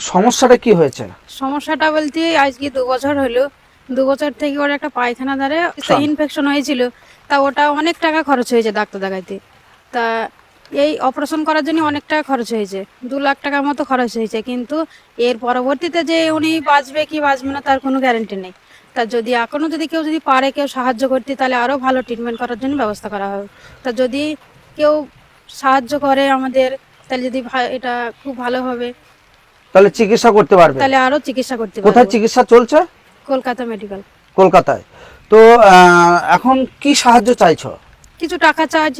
সমস্যাটা কি হয়েছে? সমস্যাটা বলতে আজকে দু বছর হলো। দু বছর থেকে ওর একটা পায়খানা দ্বারে আচ্ছা। ইনফেকশন হয়েছিল। তা ওটা অনেক টাকা খরচ হয়েছে ডাক্তার দেখাইতে। তা এই অপারেশন করার জন্য অনেক টাকা খরচ হয়েছে। দু লাখ টাকার মতো খরচ হয়েছে। কিন্তু এর পরবর্তীতে যে উনি বাঁচবে কি বাঁচবে না তার কোনো গ্যারেন্টি নেই। তা যদি এখনও যদি কেউ যদি পারে কেউ সাহায্য করতে তাহলে আরও ভালো ট্রিটমেন্ট করার জন্য ব্যবস্থা করা হবে। তা যদি কেউ সাহায্য করে আমাদের তাহলে যদি এটা খুব ভালো হবে। তাহলে চিকিৎসা করতে পারবে। তাহলে আরও চিকিৎসা করতে পারবে। কোথায় চিকিৎসা চলছে? কলকাতা মেডিকেল। কলকাতায়। তো এখন কি সাহায্য চাইছো? কিছু টাকা চার্জ।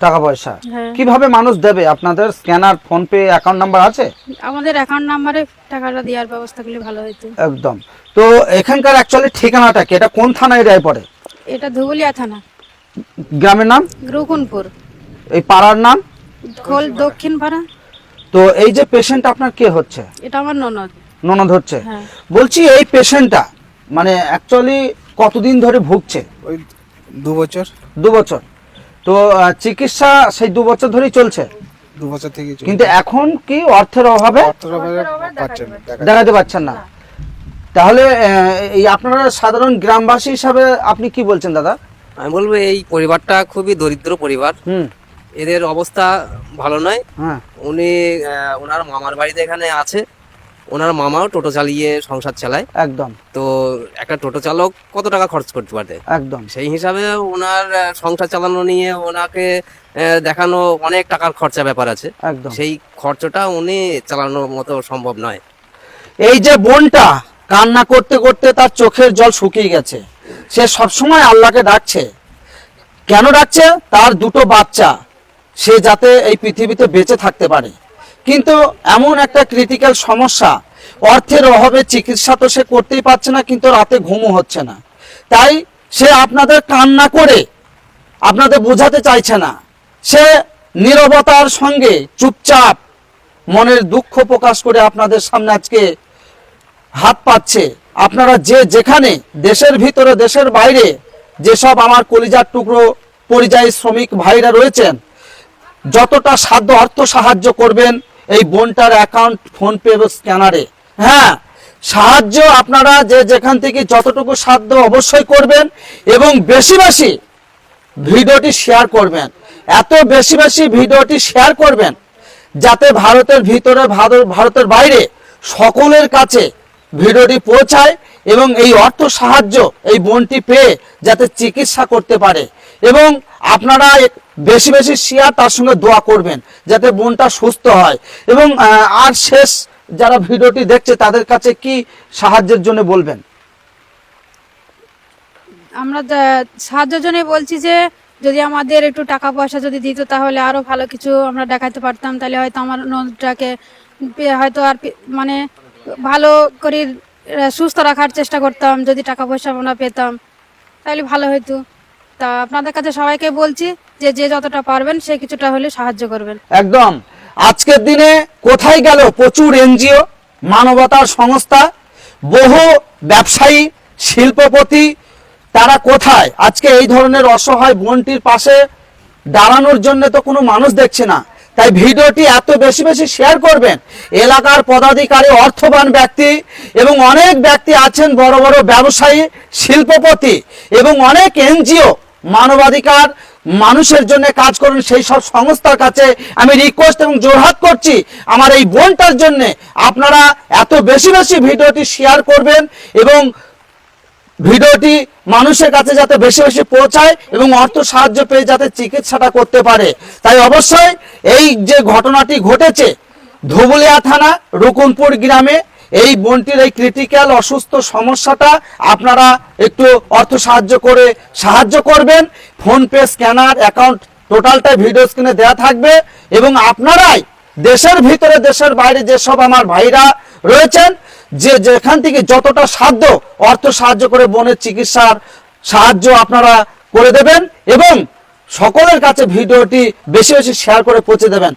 টাকা পয়সা। হ্যাঁ। কীভাবে মানুষ দেবে? আপনাদের scanner PhonePe account number আছে? আমাদের অ্যাকাউন্ট নাম্বারে টাকাটা দেওয়ার ব্যবস্থা করলে ভালো হতো একদম। তো এখানকার অ্যাকচুয়ালি ঠিকানাটা কি? এটা কোন থানায় এরিয়ায় পড়ে? এটা ধুবুলিয়া থানা। গ্রামের নাম? রুকুনপুর এই পাড়ার নাম? খোল দক্ষিণ পাড়া। তো এই যে পেশেন্ট আপনার কে হচ্ছে? এটা আমার ননদ। ননদ হচ্ছে। হ্যাঁ। বলছি এই পেশেন্টটা মানে অ্যাকচুয়ালি কতদিন ধরে ভুগছে? ওই দু বছর। দু বছর। তো চিকিৎসা সেই দু বছর ধরেই চলছে? দু বছর থেকে চলছে। কিন্তু এখন কি অর্থের অভাবে? অর্থের অভাবে পাচ্ছেন না, দেখাতে পাচ্ছেন না। তাহলে এই আপনারা সাধারণ গ্রামবাসী হিসাবে আপনি কি বলছেন দাদা? আমি বলব এই পরিবারটা খুবই দরিদ্র পরিবার। হুম। এদের অবস্থা ভালো নয়। হ্যাঁ। উনি ওনার মামার বাড়িতে এখানে আছে। ওনার মামাও টোটো চালিয়ে সংসার চালায়। একদম। তো একটা টোটো চালক কত টাকা খরচ করতে পারে একদম। সেই হিসাবে ওনার সংসার চালানো নিয়ে ওনাকে দেখানো অনেক টাকার খরচা ব্যাপার আছে। একদম। সেই খরচটা উনি চালানোর মতো সম্ভব নয়। এই যে বোনটা কান্না করতে করতে তার চোখের জল শুকিয়ে গেছে। সে সবসময় আল্লাহকে ডাকছে। কেন ডাকছে? তার দুটো বাচ্চা। সে যাতে এই পৃথিবীতে বেঁচে থাকতে পারে। কিন্তু এমন একটা ক্রিটিক্যাল সমস্যা, অর্থের অভাবে চিকিৎসা তো সে করতেই পারছে না, কিন্তু রাতে ঘুমও হচ্ছে না। তাই সে আপনাদের কান্না করে আপনাদের বোঝাতে চাইছে না। সে নীরবতার সঙ্গে চুপচাপ মনের দুঃখ প্রকাশ করে আপনাদের সামনে আজকে হাত পাচ্ছে। আপনারা যে যেখানে, দেশের ভিতরে, দেশের বাইরে, যেসব আমার কলিজার টুকরো পরিযায়ী শ্রমিক ভাইরা রয়েছেন যতটা সাধ্য অর্থ সাহায্য করবেন এই বোনটার অ্যাকাউন্ট ফোনপে স্ক্যানারে হ্যাঁ সাহায্য আপনারা যে যেখান থেকে যতটুকু সাধ্য অবশ্যই করবেন এবং বেশি বেশি ভিডিওটি শেয়ার করবেন। এত বেশি বেশি ভিডিওটি শেয়ার করবেন যাতে ভারতের ভিতরে, ভারত- ভারতের বাইরে সকলের কাছে ভিডিওটি পৌঁছায় এবং এই অর্থ সাহায্য এই বোনটি পেয়ে যাতে চিকিৎসা করতে পারে। এবং আপনারা বেশি বেশি শেয়ার তার সঙ্গে দোয়া করবেন, যাতে বোনটা সুস্থ হয়। এবং আর শেষ যারা ভিডিওটি দেখছে, তাদের কাছে কি সাহায্যের জন্য বলবেন? আমরা সাহায্যের জন্য বলছি যে, যদি আমাদের একটু টাকা পয়সা যদি দিত, তাহলে আরও ভালো কিছু আমরা দেখাতে পারতাম। তাহলে হয়তো আমার নদটাকে হয়তো আর মানে ভালো করে সুস্থ রাখার চেষ্টা করতাম। যদি টাকা পয়সা আমরা পেতাম, তাহলে ভালো হতো তা আপনাদের কাছে সবাইকে বলছি যে যে যতটা পারবেন সে কিছুটা হলে সাহায্য করবেন। একদম। আজকের দিনে কোথায় গেল প্রচুর এনজিও, মানবতার সংস্থা, বহু ব্যবসায়ী, শিল্পপতি, তারা কোথায়? আজকে এই ধরনের অসহায় বোনটির পাশে দাঁড়ানোর জন্য তো কোনো মানুষ দেখছে না। তাই ভিডিওটি এত বেশি বেশি শেয়ার করবেন। এলাকার পদাধিকারী, অর্থবান ব্যক্তি এবং অনেক ব্যক্তি আছেন, বড় বড় ব্যবসায়ী, শিল্পপতি এবং অনেক এনজিও মানবাধিকার, মানুষের জন্য কাজ করুন, সেই সব সংস্থার কাছে আমি রিকোয়েস্ট এবং জোরহাত করছি। আমার এই বোনটার জন্য আপনারা এত বেশি বেশি ভিডিওটি শেয়ার করবেন এবং ভিডিওটি মানুষের কাছে যাতে বেশি বেশি পৌঁছায় এবং অর্থ সাহায্য পেয়ে যাতে চিকিৎসাটা করতে পারে। তাই অবশ্যই এই যে ঘটনাটি ঘটেছে, ধুবুলিয়া থানা, রুকুনপুর গ্রামে এই বোনটির এই ক্রিটিক্যাল অসুস্থ সমস্যাটা আপনারা একটু অর্থ সাহায্য করে সাহায্য করবেন। ফোনপে স্ক্যানার অ্যাকাউন্ট টোটালটাই ভিডিও স্ক্রিনে দেওয়া থাকবে এবং আপনারাই দেশের ভিতরে, দেশের বাইরে যেসব আমার ভাইরা রয়েছেন, যে যেখান থেকে যতটা সাধ্য অর্থ সাহায্য করে বোনের চিকিৎসার সাহায্য আপনারা করে দেবেন এবং সকলের কাছে ভিডিওটি বেশি বেশি শেয়ার করে পৌঁছে দেবেন।